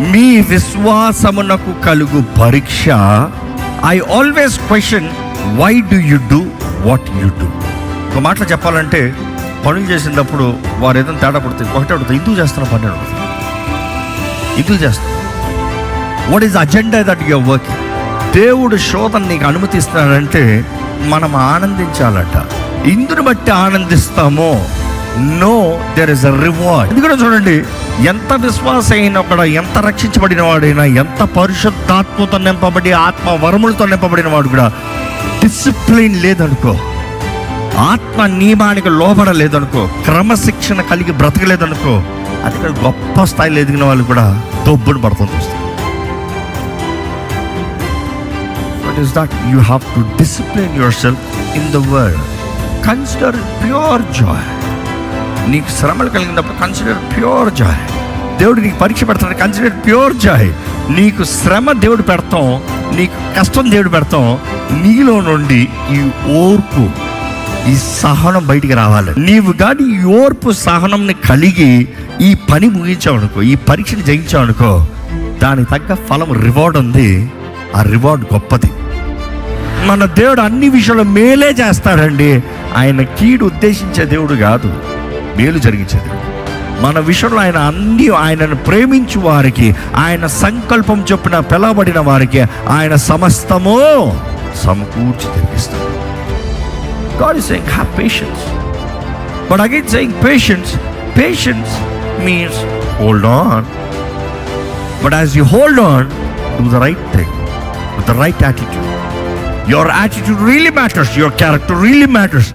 మీ విశ్వాసమునకు కలుగు పరీక్ష I always question why do you do what you do ఒక మాటలు చెప్పాలంటే పనులు చేసినప్పుడు వారు ఏదైనా తేడా పడుతుంది ఒకటే అడుగుతుంది ఇందుకు చేస్తున్న పని అడుగుతుంది ఇందుకు చేస్తున్నా what is agenda that your work దేవుడు శోధన నీకు అనుమతిస్తున్నాడంటే మనం ఆనందించాలట. ఇందుని బట్టి ఆనందిస్తామో. No there is a reward ఎందుకంటే చూడండి. ఎంత విశ్వాస అయిన కూడా ఎంత రక్షించబడిన వాడైనా ఎంత పరిశుద్ధాత్మతో నింపబడి ఆత్మ వరములతో నింపబడిన వాడు కూడా డిసిప్లిన్ లేదనుకో ఆత్మ నియమానికి లోబడలేదనుకో క్రమశిక్షణ కలిగి బ్రతకలేదనుకో అది కూడా గొప్ప స్థాయిలో ఎదిగిన వాళ్ళు కూడా దొబ్బును పడుతుంది వస్తుంది is that you have to discipline yourself in the world consider pure joy నీకు శ్రమలు కలిగినప్పుడు కన్సిడర్ ప్యూర్ జాయ్ దేవుడు నీకు పరీక్ష పెడతాడు కన్సిడర్ ప్యూర్ జాయ్ నీకు శ్రమ దేవుడు పెడతాం నీకు కష్టం దేవుడు పెడతాం నీలో నుండి ఈ ఓర్పు ఈ సహనం బయటికి రావాలి. నీవు కానీ ఈ ఓర్పు సహనంని కలిగి ఈ పని ముగించావు అనుకో ఈ పరీక్షను జయించావు అనుకో దానికి తగ్గ ఫలం రివార్డ్ ఉంది. ఆ రివార్డ్ గొప్పది. మన దేవుడు అన్ని విషయాలు మేలే చేస్తాడండి. ఆయన కీడు ఉద్దేశించే దేవుడు కాదు. మేలు జరిగించేది. మన విషయంలో ఆయన అన్ని ఆయనను ప్రేమించు వారికి ఆయన సంకల్పం చొప్పున పిలవబడిన వారికి ఆయన సమస్తము సమకూర్చి తెలిపిస్తాడు patience but again saying patience patience means hold on but as you hold on do the right thing with the right attitude your attitude really matters your character really matters